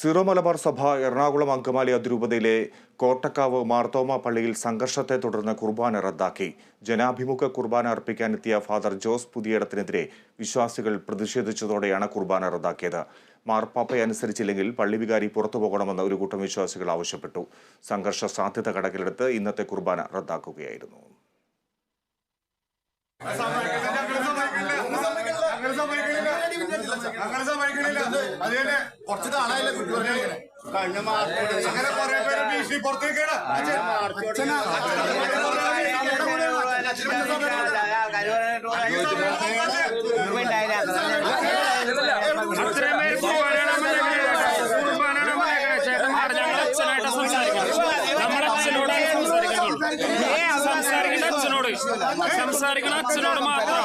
Zero Malabar സഭ എറണാകുളം അങ്കമാലി അതിരൂപതയിലെ കോട്ടക്കാവ് മാർത്തോമ പള്ളിയിൽ സംഘർഷത്തെ തുടർന്ന് കുർബാന റദ്ദാക്കി. ജനാഭിമുഖ കുർബാന അർപ്പിക്കാനെത്തിയ ഫാദർ ജോസ് പുതിയടത്തിനെതിരെ വിശ്വാസികൾ പ്രതിഷേധിച്ചതോടെയാണ് കുർബാന റദ്ദാക്കിയത്. മാർപ്പാപ്പയെ അനുസരിച്ചില്ലെങ്കിൽ പള്ളി വികാരി പുറത്തു പോകണമെന്ന് ഒരു കൂട്ടം വിശ്വാസികൾ ആവശ്യപ്പെട്ടു. സംഘർഷ സാധ്യത കണക്കിലെടുത്ത് ഇന്നത്തെ കുർബാന റദ്ദാക്കുകയായിരുന്നു. സമ്മതിക്കണില്ല അത് തന്നെ കുറച്ച് കുട്ടി അങ്ങനെ കുറെ പേര് ഭീഷണി പുറത്തേക്കാണ് സംസാരിക്കുന്ന സംസാരിക്കുന്ന അച്ഛനോട് മാത്രം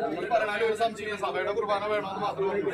ഞങ്ങൾ പറഞ്ഞാലും ഒരു സംശയം സഭയുടെ കുർബാന വേണമെന്ന് മാത്രമേ ഉള്ളൂ.